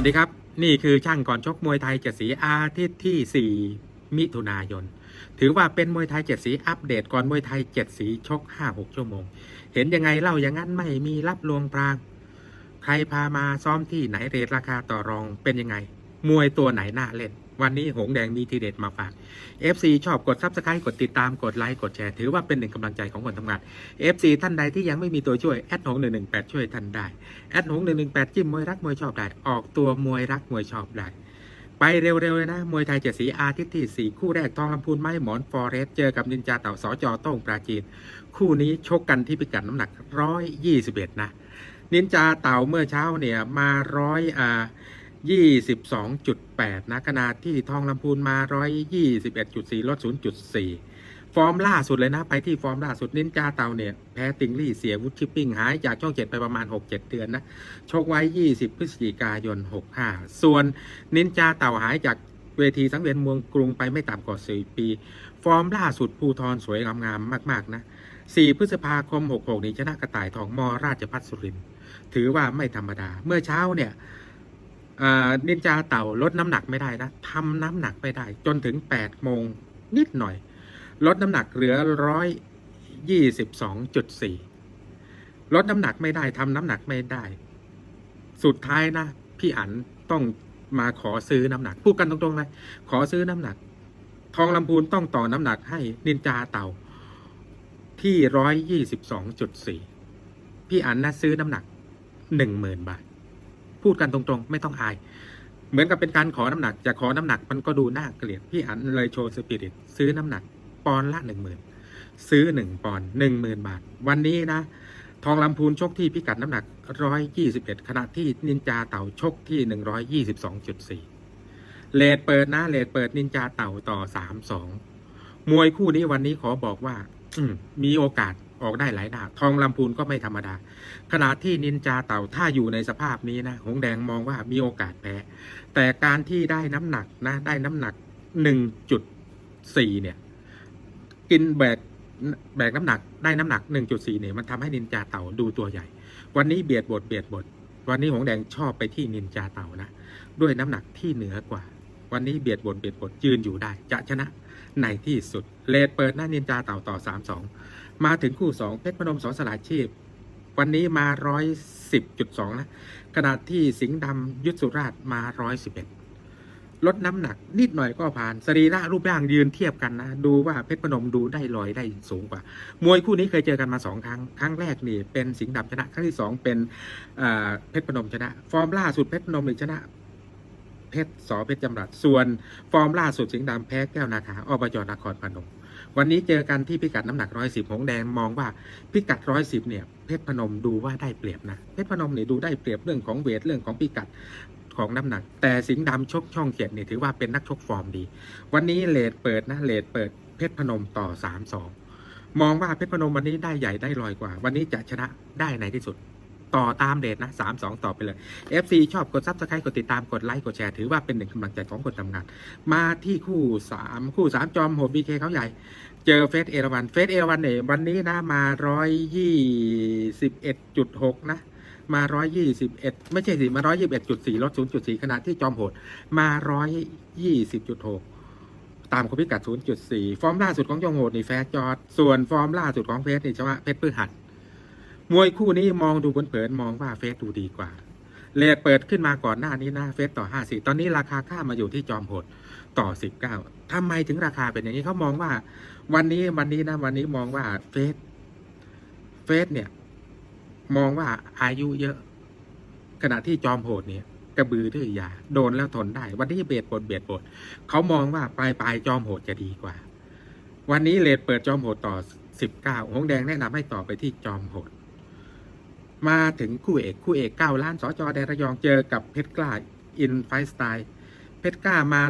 วัสดีครับ นี่คือช่างก่อนชกมวยไทยเจ็ดสีอาทิตย์ที่ 4 มิถุนายน ถือว่าเป็นมวยไทยเจ็ดสีอัปเดตก่อนมวยไทยเจ็ดสีชก 5-6 ชั่วโมง เห็นยังไงเล่าอย่างนั้นไม่มีรับลวงปราง ใครพามาซ้อมที่ไหนเรทราคาต่อรองเป็นยังไง มวยตัวไหนน่าเล่น วันนี้หงแดงมีทีเด็ดมาฝาก FC ชอบกด Subscribe กดติดตามกดไลค์กดแชร์ถือว่าเป็นหนึ่งกำลังใจของคนทำงาน FC ท่านใดที่ยังไม่มีตัวช่วยแอดหง118ช่วยท่านได้แอดหง118จิ้มมวยรักมวยชอบได้ออกตัวมวยรักมวยชอบได้ไปเร็วๆเลยนะ มวยไทยเจ็ดสีอาทิตย์ที่ 4 คู่แรกทองลำพูนไม้หมอนฟอเรสเจอกับนินจาเต่าสอจอโต้งปราจีน คู่นี้ชกกันที่พิกัดน้ำหนัก 121 นะ นินจาเต่าเมื่อเช้าเนี่ยมาร้อยอ่า 22.8 นะขณะที่ทองลำพูนมา 121.4 ลด 0.4 ฟอร์มล่าสุดเลยนะ ไปที่ฟอร์มล่าสุดนินจาเต่าเนี่ย แพ้ติงลี่เสียวุฒิชิปปิ้ง หายจากช่องเจ็ดไปประมาณ 6-7 เดือนนะ ชกไว้ 20 พฤศจิกายน 65 ส่วนนินจาเต่าหายจากเวทีสังเวียนเมืองกรุงไปไม่ต่ำกว่า4ปี ฟอร์มล่าสุดภูทรสวยงามๆมาก ๆ นะ 4 พฤษภาคม 66 นี้ชนะกระต่ายทองมราชพัฒสุริน ถือว่าไม่ธรรมดา เมื่อเช้าเนี่ย นินจาเต่าลดน้ำหนักไม่ได้นะทำน้ำหนักไม่ได้ จนถึง8โมงนิดหน่อย ลดน้ำหนักเหลือ122.4ลดน้ำหนักไม่ได้ทำน้ำหนักไม่ได้ สุดท้ายนะพี่อันต้องมาขอซื้อน้ำหนักพูดกันตรงๆเลยขอซื้อน้ำหนัก ทองลำพูนต้องต่อน้ำหนักให้นินจาเต่า ที่ร้อยยี่สิบสองจุดสี่พี่อันนะซื้อน้ำหนักหนึ่งหมื่นบาท พูดกันตรงๆ ไม่ต้องอาย เหมือนกับเป็นการขอน้ำหนักจะขอน้ำหนักมันก็ดูน่าเกลียดพี่อันเลยโชว์สปิริตซื้อน้ำหนักปอนด์ละหนึ่งหมื่นซื้อหนึ่งปอนด์หนึ่งหมื่นบาท วันนี้นะ ทองลำพูนชกที่พิกัดน้ำหนักร้อยยี่สิบเอ็ดขณะที่นินจาเต่าชกที่หนึ่งร้อยยี่สิบสองจุดสี่เลดเปิดนะเลดเปิดนินจาเต่าต่อสามสองมวยคู่นี้วันนี้ขอบอกว่าอืมีโอกาส ออกได้หลายดาบทองลำพูนก็ไม่ธรรมดา ขณะที่นินจาเต่าถ้าอยู่ในสภาพนี้นะหงแดงมองว่ามีโอกาสแพ้แต่การที่ได้น้ำหนักนะได้น้ำหนักหนึ่งจุดสี่เนี่ย กินแบกแบกน้ำหนักได้น้ำหนักหนึ่งจุดสี่เนี่ยมันทำให้นินจาเต่าดูตัวใหญ่ วันนี้เบียดบทเบียดบท วันนี้หงแดงชอบไปที่นินจาเต่านะด้วยน้ำหนักที่เหนือกว่า วันนี้เบียดบทเบียดบทยืนอยู่ได้ จะชนะในที่สุดเลดเปิดหน้านินจาเต่าต่อสา มาถึงคู่สองเพชรพนมสอนสลายชีพ วันนี้มาร้อยสิบจุดสองนะขณะที่สิงห์ดำยุทธสุราชมาร้อยสิบเอ็ดลดน้ำหนักนิดหน่อยก็ผ่านสรีระรูปร่างยืนเทียบกันนะ ดูว่าเพชรพนมดูได้ลอยได้สูงกว่า มวยคู่นี้เคยเจอกันมาสองครั้ง ครั้งแรกนี่เป็นสิงห์ดำชนะ ครั้งที่สองเป็นเพชรพนมชนะ ฟอร์มล่าสุดเพชรพนมนี่ชนะเพชรสอเพชรจำรัดส่วนฟอร์มล่าสุดสิงห์ดำแพ้แก้วนาคาอบจนครพนม วันนี้เจอกันที่พิกัดน้ำหนักร้อยสิบหงแดงมองว่าพิกัดร้อยสิบเนี่ยเพชรพนมดูว่าได้เปรียบนะเพชรพนมเนี่ยดูได้เปรียบเรื่องของเวทเรื่องของพิกัดของน้ำหนัก แต่สิงห์ดำชกช่องเจ็ดเนี่ยถือว่าเป็นนักชกฟอร์มดี วันนี้เลดเปิดนะเลดเปิดเพชรพนมต่อสามสองมองว่าเพชรพนมวันนี้ได้ใหญ่ได้ลอยกว่า วันนี้จะชนะได้ในที่สุด ต่อตามเดทนะสามสองต่อไปเลย FC ชอบกดซับสไครต์กดติดตามกดไลค์กดแชร์ถือว่าเป็นหนึ่งกำลังใจของคนทำงาน มาที่คู่สามคู่สามจอมโหดบีเคเขาใหญ่ เจอเฟสเอราวันเฟสเอราวันเนี่ยวันนี้นะมาร้อยยี่สิบเอ็ดจุดหกนะมาร้อยยี่สิบเอ็ดไม่ใช่สิ มาร้อยยี่สิบเอ็ดจุดสี่ลดศูนย์จุดสี่ขณะที่จอมโหด มาร้อยยี่สิบจุดหกตามคพิกัดศูนย์จุดสี่ฟอร์มล่าสุดของจอมโหดนี่แฟร์จอด ส่วนฟอร์มล่าสุดของเฟสนี่ชนะเพชรพือหัด มวยคู่นี้มองดูเผินๆมองว่าเฟสดูดีกว่าเลทเปิดขึ้นมาก่อนหน้านี้นะเฟสต่อห้าสี่ตอนนี้ราคาค่ามาอยู่ที่จอมโหดต่อสิบเก้าทำไมถึงราคาเป็นอย่างนี้เขามองว่า วันนี้วันนี้นะวันนี้มองว่าเฟสเฟสเนี่ย มองว่าอายุเยอะ ขณะที่จอมโหดเนี่ย กระบือดื้อยาโดนแล้วทนได้ วันนี้เบียดบดเบียดบดเขามองว่าปลายปลายจอมโหดจะดีกว่า วันนี้เลทเปิดจอมโหดต่อสิบเก้าหงแดงแนะนำให้ต่อไปที่จอมโหด มาถึงคู่เอกคู่เอกเก้าล้านสจแดนระยองเจอกับเพชรกล้าอินไฟสไตล์เพชรกล้ามา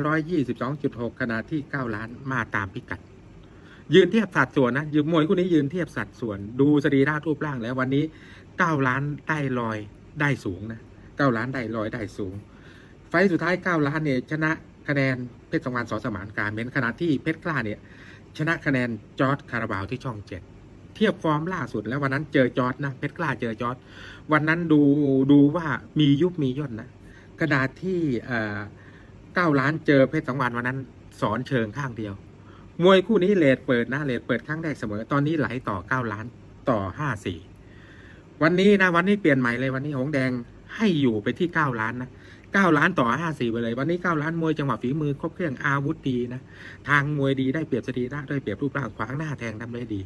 122.6ขณะที่ 9 ล้านมาตามพิกัด ยืนเทียบสัดส่วนนะยืนมวยคู่นี้ยืนเทียบสัดส่วน ดูสรีระรูปร่างแล้ววันนี้ 9 ล้านได้ลอยได้สูงนะ9ล้านได้ลอยได้สูง ไฟสุดท้าย 9 ล้านเนี่ยชนะคะแนนเพชรสงวนสอสมานการเม้นขณะที่เพชรกล้าเนี่ยชนะคะแนนจอร์ดคาราบาวที่ช่องเจ็ด เทียบฟอร์มล่าสุด แล้ววันนั้นเจอจอร์ดนะเพชรกล้าเจอจอร์ดวันนั้นดูดูว่ามียุบมีย่นนะกระดาษที่เก้าล้านเจอเพชรสังวานวันนั้น สอนเชิงข้างเดียว มวยคู่นี้เลทเปิดนะเลทเปิดครั้งแรกเสมอ ตอนนี้ไหลต่อเก้าล้านต่อห้าสี่วันนี้นะวันนี้เปลี่ยนใหม่เลยวันนี้หงแดงให้อยู่ไปที่เก้าล้านนะ เก้าล้านต่อห้าสี่ไปเลย วันนี้เก้าล้านมวยจังหวะฝีมือครบเครื่องอาวุธดีนะ ทางมวยดีได้เปรียบสตรีระได้เปรียบรูปร่างขวางหน้าแทงทำได้ดี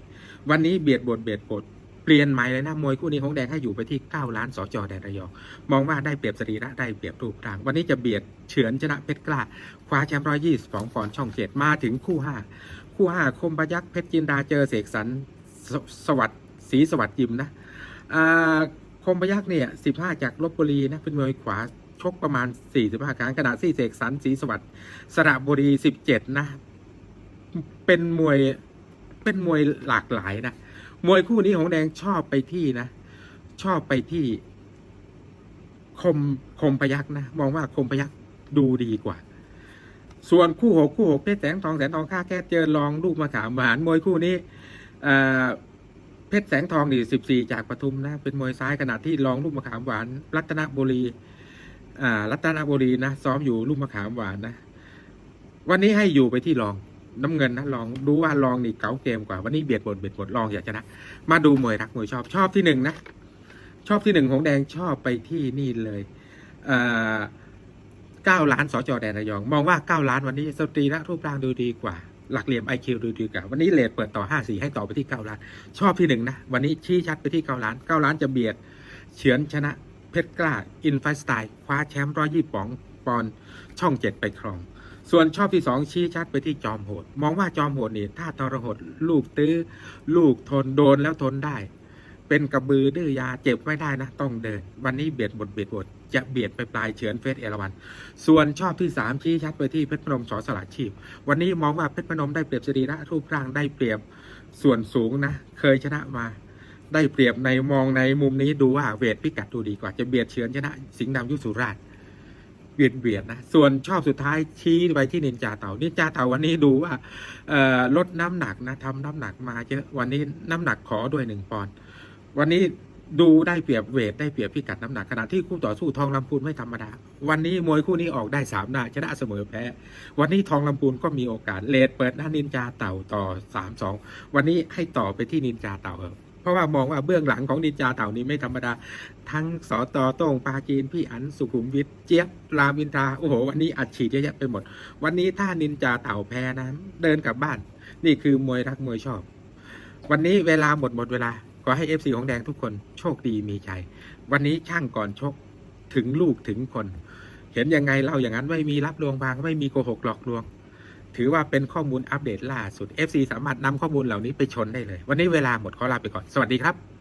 วันนี้เบียดบทเบียดบทเปลี่ยนใหม่เลยนะมวยคู่นี้หงแดงให้อยู่ไปที่เก้าล้านสจแดนระยองมองว่าได้เปรียบสรีระได้เปรียบรูปร่าง วันนี้จะเบียดเฉือนชนะเพชรกล้าคว้าแชมป์ร้อยยี่สิบสองปอนด์ช่องเจ็ดมาถึงคู่ห้าคู่ห้าคมประยักษ์เพชรจินดาเจอเสกสรรสสวัสดิ์ศรีสวัสดิ์ยิมนะอ่าคมประยักษ์เนี่ยสิบห้าจากลบบุรีนะเป็นมวยขวา ชกประมาณสี่สิบห้าครั้งขณะที่เสกสรรศรีสวัสดิ์สระบุรีสิบเจ็ดนะ เป็นมวยเป็นมวยหลากหลายนะ มวยคู่นี้ของแดงชอบไปที่นะ ชอบไปที่ คมคมพยักนะ มองว่าคมพยักดูดีกว่า ส่วนคู่หกคู่หกเพชรแสงทองแสงทองค่าแก้เจอรองลูกมาขามหวานมวยคู่นี้เอ่อเพชรแสงทองนี่สิบสี่จากปทุมนะ เป็นมวยซ้ายขณะที่รองลูกมะขามหวาน รัตนบุรี อ่ารัตนบุรีนะซ้อมอยู่ลูกมะขามหวานนะ วันนี้ให้อยู่ไปที่รองน้ำเงินนะลองดูว่ารองนี่เก๋าเกมกว่าวันนี้เบียดบทเบียดบทรองอยากชนะมาดูมวยรักมวยชอบชอบที่หนึ่งนะ ชอบที่หนึ่งของแดงชอบไปที่นี่เลยเอ่อเก้าล้านสจแดนระยอง มองว่าเก้าล้านวันนี้สตรีและรูปร่างดูดีกว่า หลักเหลี่ยมไอคิวดูดีกว่าวันนี้เลทเปิดต่อห้าสี่ให้ต่อไปที่เก้าล้าน ชอบที่หนึ่งนะวันนี้ชี้ชัดไปที่เก้าล้านเก้าล้านจะเบียดเฉือนชนะ เพชรกล้า อินไฟสไตล์ คว้าแชมป์ร้อยยี่ปองปอนช่องเจ็ดไปครอง ส่วนชอบที่สองชี้ชัดไปที่จอมโหด มองว่าจอมโหดนี่ถ้าทรหด ลูกตื้อ ลูกทนโดนแล้วทนได้ เป็นกระบือดื้อยาเจ็บไม่ได้นะ ต้องเดิน วันนี้เบียดบทเบียดบทจะเบียดไปปลายเฉือนเฟสเอราวัน ส่วนชอบที่สามชี้ชัดไปที่เพชรพนมสอสละชีพ วันนี้มองว่าเพชรพนมได้เปรียบสรีระรูปร่างได้เปรียบส่วนสูงนะ เคยชนะมา ได้เปรียบในมองในมุมนี้ดูว่าเวทพิกัดดูดีกว่าจะเบียดเฉือนชนะ สิงห์ดำยุสุราชเบียดเบียดนะส่วนชอบสุดท้ายชี้ไปที่นินจาเต่านินจาเต่าวันนี้ดูว่าลดน้ำหนักนะทำน้ำหนักมาเยอะวันนี้น้ำหนักขอด้วยหนึ่งปอนด์วันนี้ดูได้เปรียบเวทได้เปรียบพิกัดน้ำหนักขณะที่คู่ต่อสู้ทองลำพูนไม่ธรรมดา วันนี้มวยคู่นี้ออกได้สามหน้าชนะเสมอแพ้ วันนี้ทองลำพูนก็มีโอกาสเลดเปิดหน้านินจาเต่าต่อสามสองวันนี้ให้ต่อไปที่นินจาเต่าเถอะ เพราะว่ามองว่าเบื้องหลังของนินจาเต่านี้ไม่ธรรมดา ทั้งสอตอโต้งปาจีนพี่อันสุขุมวิทเจี๊ยบรามอินทราโอ้โห วันนี้อัดฉีดเยอะแยะไปหมด วันนี้ถ้านินจาเต่าแพ้นะเดินกลับบ้าน นี่คือมวยรักมวยชอบ วันนี้เวลาหมดหมดเวลา ขอให้เอฟซีของแดงทุกคนโชคดีมีชัยวันนี้ช่างก่อนชกถึงลูกถึงคน เห็นยังไงเล่าอย่างนั้นไม่มีรับลวงบางไม่มีโกหกหลอกลวง ถือว่าเป็นข้อมูลอัปเดตล่าสุด FC สามารถนำข้อมูลเหล่านี้ไปชนได้เลย วันนี้เวลาหมดขอลาไปก่อน สวัสดีครับ